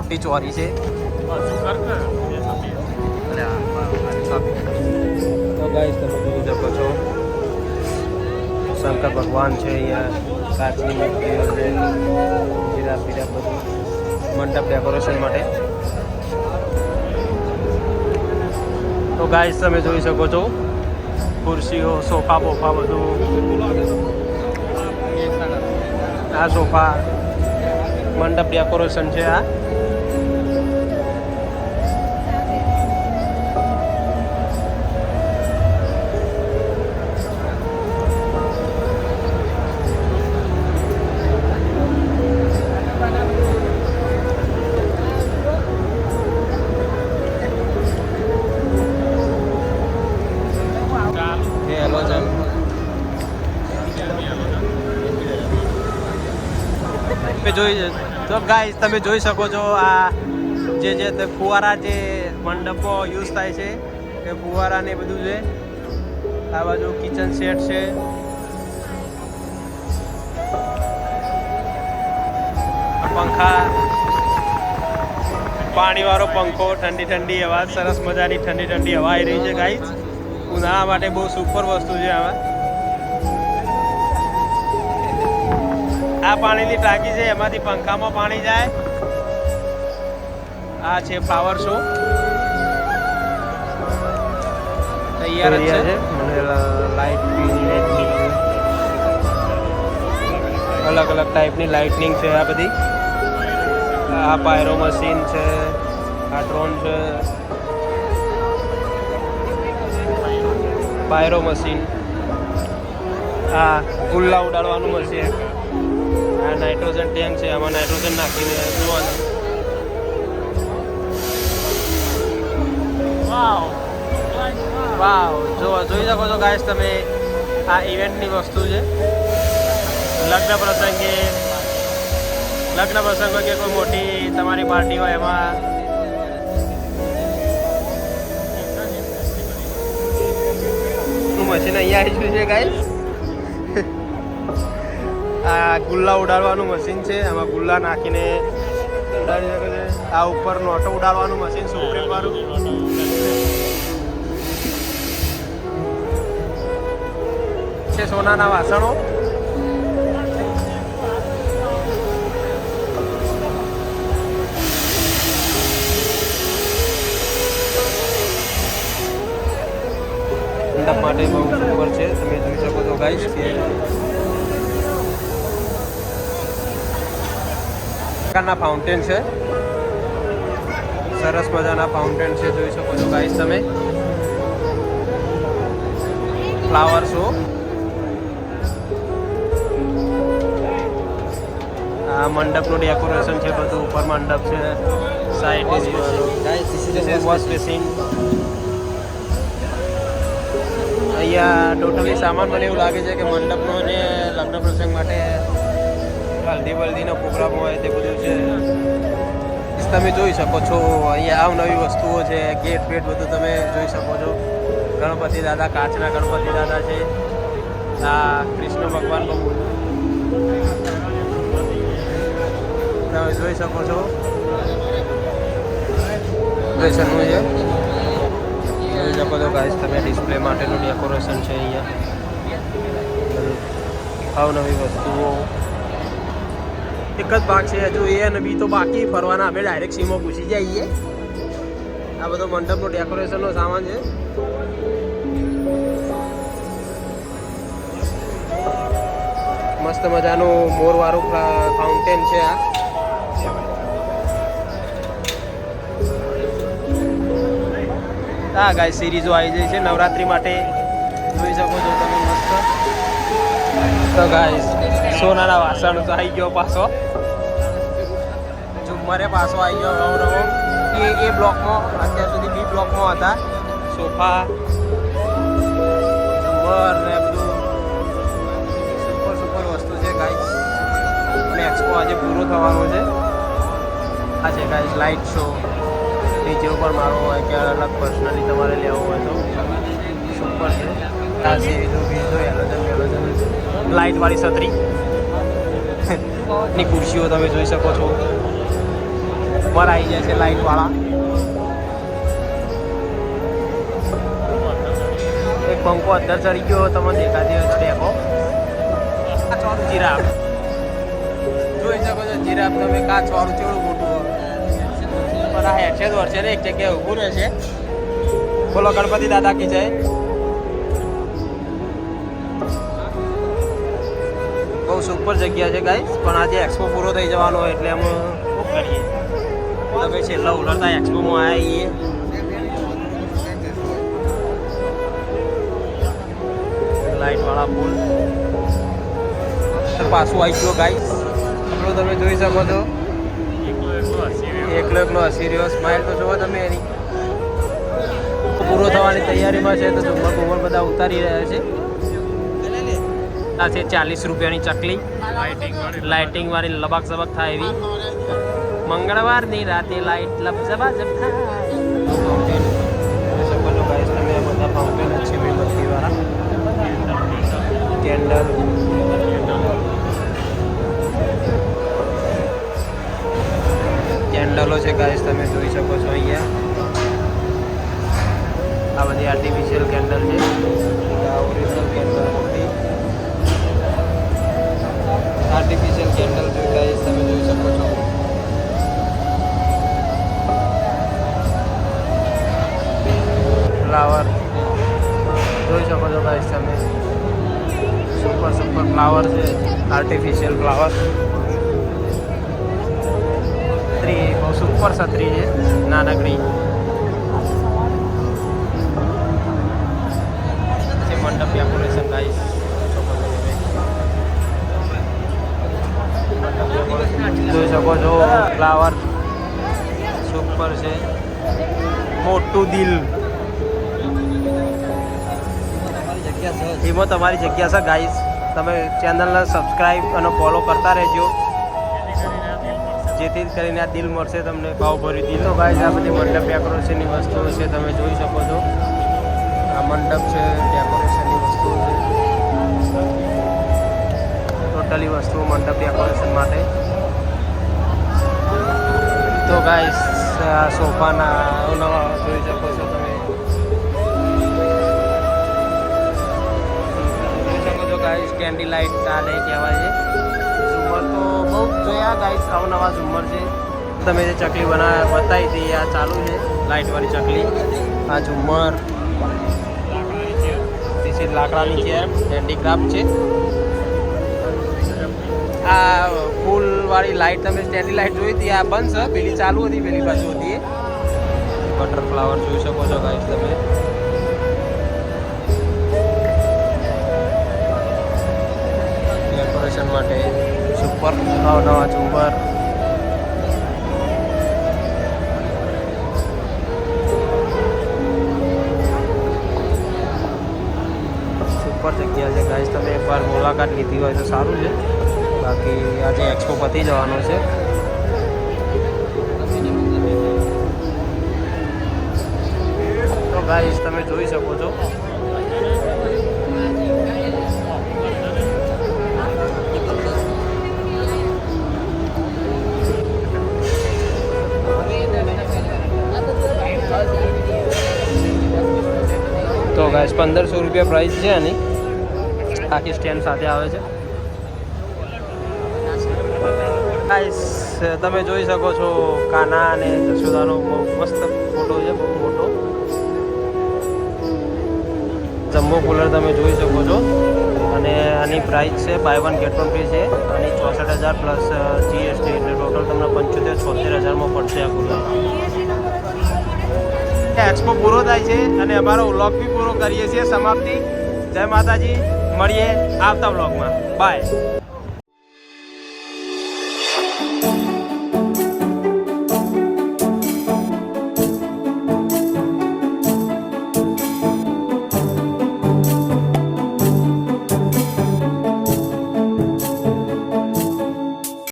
મોટી ચોરી છે તો ગાઈસ તમે જોઈ શકો છો શંકર ભગવાન છે અહીંયા કાચની મૂર્તિઓ છે પીરા પીરા બધું મંડપ ડેકોરેશન માટે તો ગાઈસ તમે જોઈ શકો છો ખુરશીઓ સોફા બોફા બધું આ સોફા મંડપ ડેકોરેશન છે આ તમે જોઈ તો ગાઈસ તમે જોઈ શકો છો આ જે જે ફુવારા જે મંડપો યુઝ થાય છે, એ ફુવારા ને બધું છે. આ બાજુ કિચન સેટ છે. પંખા, પાણીવાળો પંખો, ઠંડી ઠંડી હવા, સરસ મજાની ઠંડી ઠંડી હવા આવી રહી છે ગાઈસ ઉનાળા માટે બહુ સુપર વસ્તુ છે આમાં. આ પાણીની ટાંકી છે, એમાંથી પંખામાં પાણી જાય. આ છે પાવર શો તૈયાર છે. મને લાઈટ અલગ અલગ ટાઈપની લાઇટનિંગ છે આ બધી. આ પાયરો મશીન છે, આ ડ્રોન છે. પાયરો મશીન આ ગુલ્લા ઉડાડવાનું મશીન આ નાઇટ્રોજન ટેન્ક છે આમાં નાઇટ્રોજન નાખીને જોવાનું વાવ જો જોઈ શકો છો ગાઈસ તમે આ ઇવેન્ટની વસ્તુ છે. લગ્ન પ્રસંગે લગ્ન પ્રસંગ કે કોઈ મોટી તમારી પાર્ટી હોય એમાં. હું મશીન અહીંયા આવી ગયું છે ગાઈસ આ ગુલ્લા ઉડાડવાનું મશીન છે. આમાં ગુલ્લા નાખીને ઉડાડી શકે છે. આ ઉપર નોટો ઉડાડવાનું મશીન સુપ્રીમ વાળું. છે સોનાના વાસણો. માટે બહુ સુંદર છે. તમે જોઈ શકો છો ગાઈશ કે પ્રકારના ફાઉન્ટેન છે. સરસ મજાના ફાઉન્ટેન છે જોઈ શકો છો ગાઈસ તમે. ફ્લાવર શો આ મંડપનું ડેકોરેશન છે બધું ઉપર મંડપ છે સાઈડ વોશ બેસિન અહીંયા ટોટલી સામાન મને એવું લાગે છે કે મંડપનો ને લગ્ન પ્રસંગ માટે હલ્દી વલ્દીનો પ્રોગ્રામ હોય તે બધું છે. તમે જોઈ શકો છો, અહીંયા આવનવી વસ્તુઓ છે, ગેટ વેટ બધું તમે જોઈ શકો છો. ગણપતિ દાદા, કાચના ગણપતિ દાદા છે. આ કૃષ્ણ ભગવાન બહુ તમે જોઈ શકો છો. ડેકોરેશનનું છે. જોઈ શકો છો ગાઈસ તમે ડિસ્પ્લે માટેનું ડેકોરેશન છે અહીંયા. અવનવી વસ્તુઓ. એક જ ભાગ છે હજુ એ અને બી તો બાકી. ફરવાના અમે ડાયરેક્ટ સીમો પૂછી જઈએ. આ બધો મંડપનો ડેકોરેશનનો સામાન છે. મસ્ત મજાનું મોરવાળું ફાઉન્ટેન છે આ. હા ગાય સિરીઝો આવી જાય છે નવરાત્રી માટે. જોઈ શકો છો તમે મસ્ત. તો ગાય સોનાના વાસણ તો આવી ગયો પાછો. ઝુમ્મરે પાછો આવી ગયો નવો નવો. એ એ બ્લોકમાં, અત્યાર સુધી બી બ્લોકમાં હતા. સોફા ઝુમર ને બધું. સુપર સુપર વસ્તુ છે ગાઈસ અને એક્સપો આજે પૂરો થવાનો છે. આ છે ગાઈસ લાઇટ શો નીચે ઉપર મારો હોય કે અલગ પર્સનલી તમારે લેવો હોય તો. સુપર છે. આ સીરીઝો બીજો એલોજન લાઇટવાળી છત્રી. ની ખુરશીઓ તમે જોઈ શકો છો. ઉપર આવી જાય છે લાઇટવાળા એક પંખો અંદર ચડી ગયો તમે દેખાતી હોય તો દેખો. આ જીરાફ. જોઈ શકો છો જીરાફ તમે કાચ વાળું કેવડું મોટું. પણ આ હેઠે જ વર્ષે ને એક જગ્યાએ ઊભું રહે છે. બોલો, ગણપતિ દાદા કી જય. બહુ સુપર જગ્યા છે ગાઈસ પણ આજે એક્સપો પૂરો થઈ જવાનો એટલે શું કરીએ તમે છેલ્લા ઉલરતા એક્સપોમાં આવ્યા છીએ લાઈટ વાળા પુલ તો પાછું આવી ગયો ગાઈસ આપણો તમે જોઈ શકો છો એકલો એકલો હસી રહ્યો સ્માઇલ તો જુઓ તમે એની. પૂરો થવાની તૈયારીમાં છે તો ઝુમ્મર બુમ્મર બધા ઉતારી રહ્યા છે. આ છે ચાલીસ રૂપિયાની ચકલી. લાઇટિંગ વાળી. લબાક સબક થાય એવી. મંગળવારની રાતે લાઈટ લપઝબા જબ આર્ટિફિશિયલ ફ્લાવર છત્રી બહુ સુપર છત્રી છે નાનકડી. મંડપ ડેકોરેશન ગાઈસ જોઈ શકો છો ફ્લાવર સુપર છે. મોટું દિલ. એમાં તમારી જગ્યા છે ગાઈસ તમે ચેનલને સબસ્ક્રાઈબ અને ફોલો કરતા રહેજો. જેથી કરીને આ દિલ મળશે તમને ભાવ ભરી દિલ. તો ગાઈસ આ બધી મંડપ ડેકોરેશનની વસ્તુઓ છે, તમે જોઈ શકો છો. આ મંડપ છે ડેકોરેશનની વસ્તુઓ છે. ટોટલી વસ્તુઓ મંડપ ડેકોરેશન માટે. તો ગાય સોફાના નવા જોઈ શકો છો તમે. કેન્ડી લાઇટ ચાલે કહેવાય છે. ઝુમર તો બહુ જોયા ગાઈસ અવનવા ઝુમર છે. તમે જે ચકલી બના બતાવી હતી આ ચાલુ છે લાઇટવાળી ચકલી. આ ઝુમર. લાકડાની ચેર હેન્ડીક્રાફ્ટ છે. આ ફૂલવાળી લાઇટ તમે સ્ટેન્ડી લાઇટ જોઈ હતી, આ બંધ છે. પેલી ચાલુ હતી, પેલી બાજુ હતી બટરફ્લાવર જોઈ શકો છો ગાઈસ તમે. માટે સુપર નવા નવા ઝુમર સુપર જગ્યા છે. ગાઈસ તમે એકવાર મુલાકાત લીધી હોય તો સારું છે. બાકી આજે એક્સપો પતી જવાનો છે. તો ગાઈસ તમે જોઈ શકો છો. તો ગાઈસ પંદરસો રૂપિયા પ્રાઇસ છે આની. આખી સ્ટેન્ડ સાથે આવે છે. ગાઈસ તમે જોઈ શકો છો કાના અને જશોદાનો બહુ મસ્ત ફોટો છે, બહુ મોટો. જમ્બો કુલર તમે જોઈ શકો છો. અને આની પ્રાઇસ છે buy one get one free છે. અને ચોસઠ હજાર પ્લસ જીએસટી એટલે ટોટલ તમને પંચોતેર, છોતેર હજારમાં પડશે આ કુલર એક્સપો પૂરો થાય છે અને અમારો વ્લોગ બી પૂરો કરીએ છીએ સમાપ્તિ. જય માતાજી. મળીએ આવતા વ્લોગમાં બાય